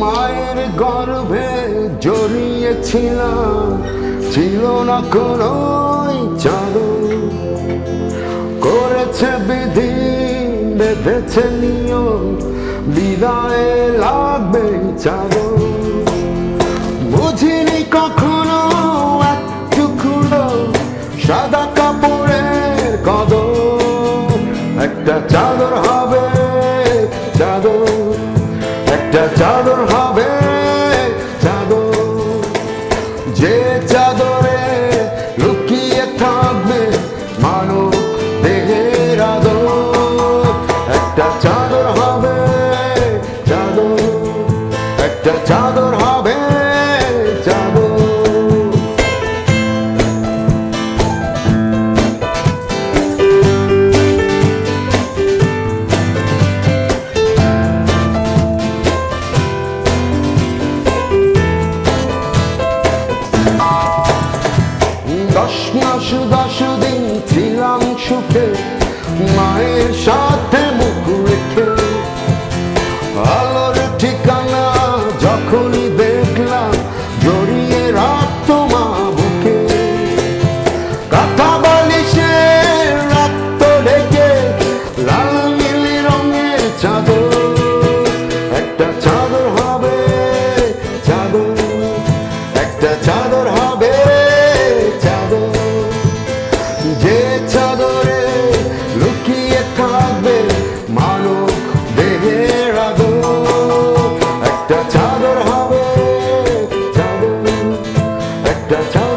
মায়ের গর্ভে জড়িয়েছিলাম। ছিল না কোনো চাদর। করেছে বিধি বেঁধেছে নিয়ম। বিদায় লাগবে চাদর। একটা চাদর হবে, চাদর। যে চাদরে লুকিয়ে থাকবে মানব দেহের আদর একটা চাদর হবে, চাদর। একটা চাদর দশ মাস দশ ছিলাম সুখে, মায়ের সাথে মুখ রেখে। আলোর ঠিকানা যখনই দেখলাম, জড়িয়ে রাখত মা বুকে। কথা বালিশে রাখত ঢেকে, লাল নীলি রঙের চাদর। একটা চাদর হবে, চাদর, একটা চাদর যে চাদরে লুকিয়ে থাকবে মানব দেহের একটা চাদর হবে চাদর একটা চাদর